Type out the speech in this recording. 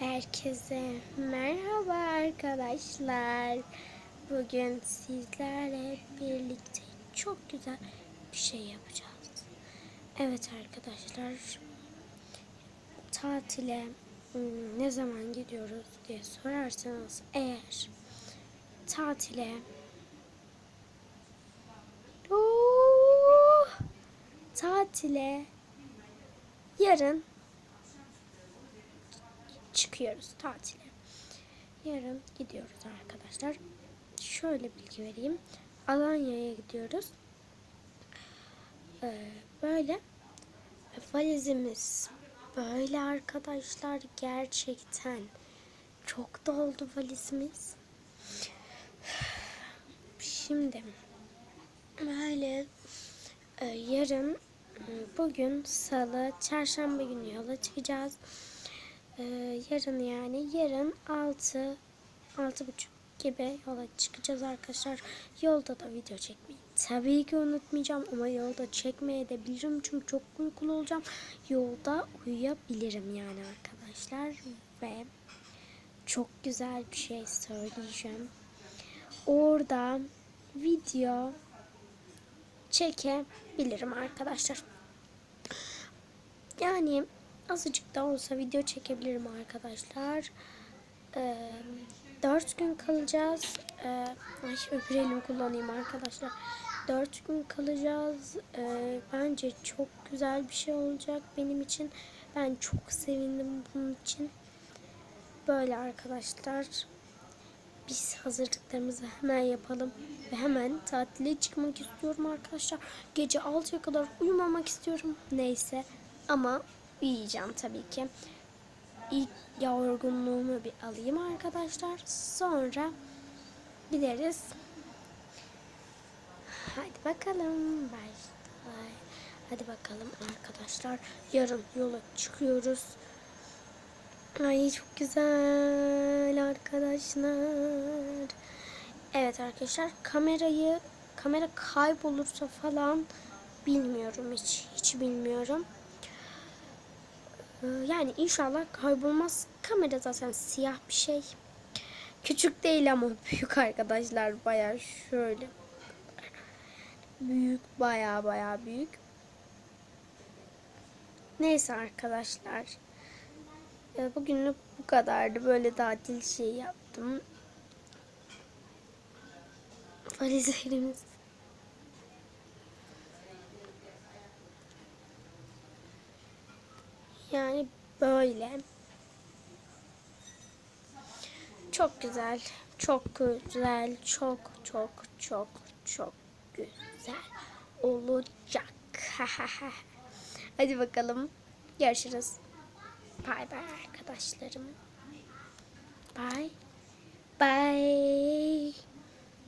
Herkese merhaba arkadaşlar. Bugün sizlerle birlikte çok güzel bir şey yapacağız. Evet arkadaşlar. Tatile hmm, ne zaman gidiyoruz diye sorarsanız eğer tatile tatile yarın çıkıyoruz tatile. Yarın gidiyoruz arkadaşlar. Şöyle bilgi vereyim. Alanya'ya gidiyoruz. Ee, böyle valizimiz böyle arkadaşlar gerçekten çok doldu valizimiz. Şimdi böyle e, yarın bugün salı çarşamba günü yola çıkacağız. Ee, yarın yani yarın 6 altı buçuk gibi yola çıkacağız arkadaşlar. Yolda da video çekmeyi tabii ki unutmayacağım ama yolda çekmeye de bilirim çünkü çok uykulu olacağım. Yolda uyuyabilirim yani arkadaşlar ve çok güzel bir şey söyleyeceğim. Orada video çekebilirim arkadaşlar. Yani azıcık da olsa video çekebilirim arkadaşlar. Ee, 4 gün kalacağız. Ee, ay öbür elimi kullanayım arkadaşlar. 4 gün kalacağız. Ee, bence çok güzel bir şey olacak benim için. Ben çok sevindim bunun için. Böyle arkadaşlar. Biz hazırlıklarımızı hemen yapalım. Ve hemen tatile çıkmak istiyorum arkadaşlar. Gece 6'ya kadar uyumamak istiyorum. Neyse. Ama uyuyacağım tabii ki. İlk yorgunluğumu bir alayım arkadaşlar. Sonra gideriz. Hadi bakalım. Başla. Hadi bakalım arkadaşlar. Yarın yola çıkıyoruz. Ay çok güzel arkadaşlar. Evet arkadaşlar kamerayı kamera kaybolursa falan bilmiyorum hiç hiç bilmiyorum. Ee, Yani inşallah kaybolmaz. Kamera zaten siyah bir şey. Küçük değil ama büyük arkadaşlar baya şöyle. Büyük baya baya büyük. Neyse arkadaşlar. Ee, Bugünlük bu kadardı. Böyle tatil şey yaptım. Valizlerimiz. Yani böyle. Çok güzel. Çok güzel. Çok çok çok çok güzel olacak. Hadi bakalım. Görüşürüz. Bay bay arkadaşlarım. Bay. Bay.